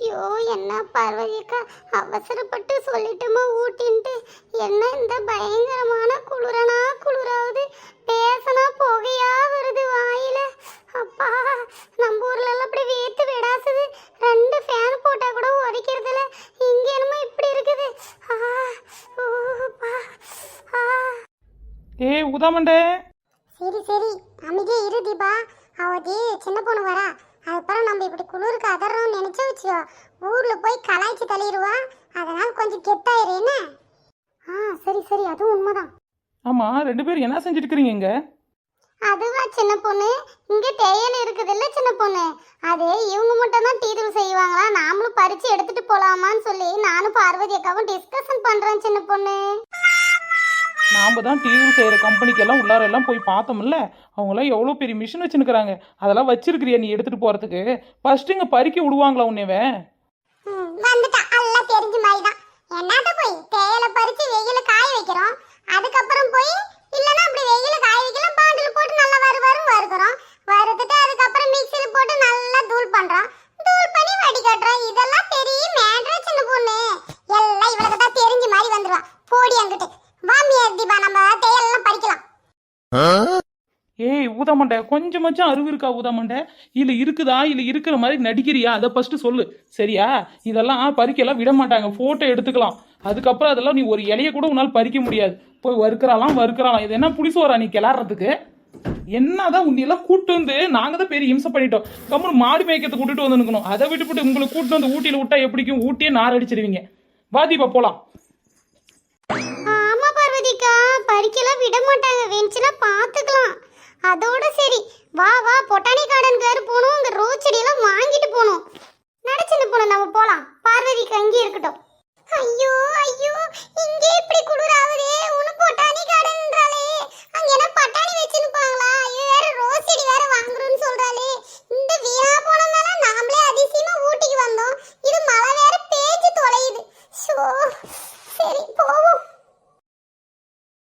ஐயோ என்ன பார்வதிக்கா அவசரப்பட்டு சொல்லிட்டோமா ஊட்டின்ட்டு. என்ன இந்த பயங்கரமான குளிரனா குளிராவது. பேசனா புகையா வருது வாயில. அப்பா நம்ம ஊர்ல எல்லாம் அப்படி வேத்து விடாசுது. ரெண்டு ஃபேன் போட்டா கூட உதைக்கிறதுல இங்க என்னமோ இப்படி இருக்குது. ஏய் உதாமண்டே சரி சரி அமைதியே இரு தீபா. அவதி சின்ன பொண்ணு வரா. அதுக்கப்புறம் நம்ம இப்படி குளிருக்கு அதறோம்னு நினைச்சு வச்சியோ ஊர்ல போய் கலாய்ச்சி தள்ளிடுவா அதனால கொஞ்சம் கெத்தாயிரு என்ன? ஆ சரி சரி அதுவும் உண்மைதான். ஆமாம் ரெண்டு பேரும் என்ன செஞ்சுட்டு இருக்கிறீங்க இங்க? அதுவா சின்ன பொண்ணு. இங்க தேயல் இருக்குதுல்ல சின்ன பொண்ணு. அது இவங்க மட்டும் தான் டீதூள் செய்வாங்களா? நாமளும் பறிச்சு எடுத்துட்டு போலாமான்னு சொல்லி நானும் பார்வதி அக்காவும் டிஸ்கஷன் பண்றோம் சின்ன பொண்ணு. நாம் தான் டிவி செய்கிற கம்பெனிக்கெல்லாம் உள்ளாரெல்லாம் போய் பார்த்தோம்ல அவங்களாம் எவ்வளோ பெரிய மிஷின் வச்சுருக்குறாங்க. அதெல்லாம் வச்சிருக்கிறியா நீ எடுத்துகிட்டு போகிறதுக்கு ஃபஸ்ட்டு இங்கே பறிக்க விடுவாங்களா உன்னைவே ம், வந்துட்டா. எல்லாம் தெரிஞ்ச மாதிரி தான் என்னத்த போய்? தேயிலை பறிச்சு வெயில காய வைக்கிறோம். அதுக்கப்புறம் போய் இல்லனா அப்படி வெயில காய வைக்கலாம் பாண்டில் போட்டு நல்லா வறு வறு வறுக்கிறோம். வறுத்துட்டு அதுக்கப்புறம் மிக்ஸியில் போட்டு நல்லா தூள் பண்றோம். தூள் பண்ணி வடிகட்டுறோம் இதெல்லாம் பெரிய மேட்ரு சின்ன பொண்ணு. எல்லாம் இவளுக்கு தான் தெரிஞ்ச மாதிரி வந்துருவா. போடி அங்கிட்டு வாமியார் தீபா நம்ம தேயிலெல்லாம் பறிக்கலாம். ஏய் ஊதாமண்டை கொஞ்சமாச்சும் அறிவு இருக்கா ஊதாமண்டை? இல்லை இருக்குதா? இல்லை இருக்கிற மாதிரி நடிக்கிறியா? அதை ஃபர்ஸ்ட் சொல்லு. சரியா? இதெல்லாம் பறிக்கலாம் விட மாட்டாங்க. ஃபோட்டோ எடுத்துக்கலாம். அதுக்கப்புறம் அதெல்லாம் நீ ஒரு இலைய கூட உன்னால் பறிக்க முடியாது. போய் வறுக்கிறாலாம் வறுக்கிறாலாம் இது என்ன புளிசோரா நீ கிளாடுறதுக்கு என்னதான் உன்னையெல்லாம் கூட்டு வந்து நாங்க தான் பெரிய இம்சம் பண்ணிட்டோம். கம்முனு மாடு மேய்க்கத்தை கூட்டிட்டு வந்து அதை விட்டுவிட்டு உங்களை கூட்டு வந்து ஊட்டியில் விட்டா எப்படிக்கும் ஊட்டியே நார் அடிச்சிருவீங்க வாதிப்பா போலாம். விட மாட்டாங்க வேணுச்சுன்னா பார்த்துக்கலாம் அதோட சரி. வா வா பொட்டானி கார்டன் வேறு போகணும். அங்கே ரோஸ் செடியெல்லாம் வாங்கிட்டு போகணும். நடச்சின்னு போகணும். நம்ம போகலாம் பார்வதிக்கு அங்கே இருக்கட்டும். ஐயோ ஐயோ. இங்கே இப்படி குளிராவதே உன பொட்டானி கார்டன்றாலே அங்கே என்ன பட்டாணி வச்சிருப்பாங்களா? ஐயோ வேற ரோஸ் செடி வேற வாங்குறோம்னு சொல்கிறாளே இந்த வீணா போனனால நாமளே அதிசயமா ஊட்டிக்கு வந்தோம். இது மழை வேற பேஞ்சு தொலையுது. ஷோ.